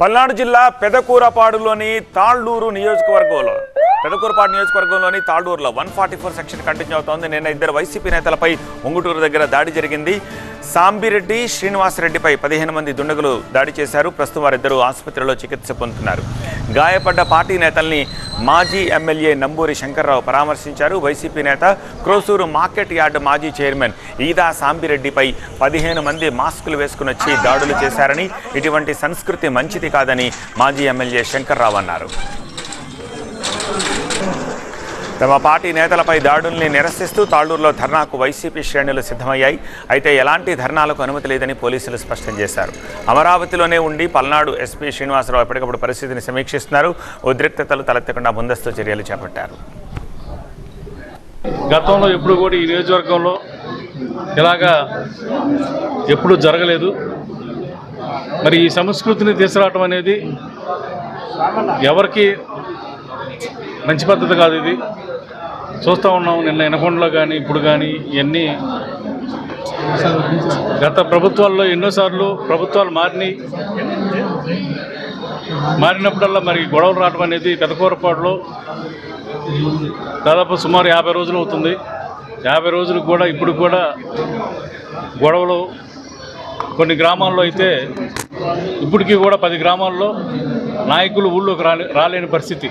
పల్నాడు జిల్లా పెదకూరపాడులోని తాళ్ళూరు నియోజకవర్గంలో. పెదకూరుపాడు నియోజకవర్గంలోని తాళ్ళూరులో one forty four section continue అవుతోంది. నిన్న ఇద్దరు వైసీపీ నేతలపై ఉంగుటూరు దగ్గర దాడి జరిగింది. సాంబిరెడ్డి శ్రీనివాసరెడ్డిపై పదిహేను మంది దుండగులు దాడి చేశారు. ప్రస్తుతం వారిద్దరూ ఆసుపత్రిలో చికిత్స పొందుతున్నారు. గాయపడ్డ పార్టీ నేతల్ని మాజీ ఎమ్మెల్యే నంబూరి శంకర్రావు పరామర్శించారు. వైసీపీ నేత క్రోసూరు మార్కెట్ యార్డ్ మాజీ చైర్మన్ ఈదా సాంబిరెడ్డిపై పదిహేను మంది మాస్కులు వేసుకుని వచ్చి దాడులు చేశారని ఇటువంటి సంస్కృతి మంచిది కాదని మాజీ ఎమ్మెల్యే శంకర్రావు అన్నారు. తమ పార్టీ నేతలపై దాడుల్ని నిరసిస్తూ తాళ్ళూరులో ధర్నాకు వైసీపీ శ్రేణులు సిద్ధమయ్యాయి. అయితే ఎలాంటి ధర్నాలకు అనుమతి లేదని పోలీసులు స్పష్టం చేశారు. అమరావతిలోనే ఉండి పల్నాడు ఎస్పీ శ్రీనివాసరావు ఎప్పటికప్పుడు పరిస్థితిని సమీక్షిస్తున్నారు. ఉద్రిక్తతలు తలెత్తకుండా ముందస్తు చర్యలు చేపట్టారు. గతంలో ఎప్పుడు కూడా ఈ నియోజకవర్గంలో ఇలాగా ఎప్పుడూ జరగలేదు. మరి ఈ సంస్కృతిని తీసుకురావటం అనేది ఎవరికి మంచి పద్ధతి కాదు ఇది. చూస్తూ ఉన్నాం నిన్న ఎనకొండలో కానీ ఇప్పుడు కానీ ఇవన్నీ గత ప్రభుత్వాల్లో ఎన్నోసార్లు ప్రభుత్వాలు మారినాయి. మారినప్పుడల్లా మరి గొడవలు రావడం అనేది పెదకూరపాటులో దాదాపు సుమారు యాభై రోజులు అవుతుంది. యాభై రోజులకు కూడా ఇప్పుడు కూడా గొడవలు కొన్ని గ్రామాల్లో అయితే ఇప్పటికీ కూడా పది గ్రామాల్లో నాయకులు ఊళ్ళోకి రాలే రాలేని పరిస్థితి.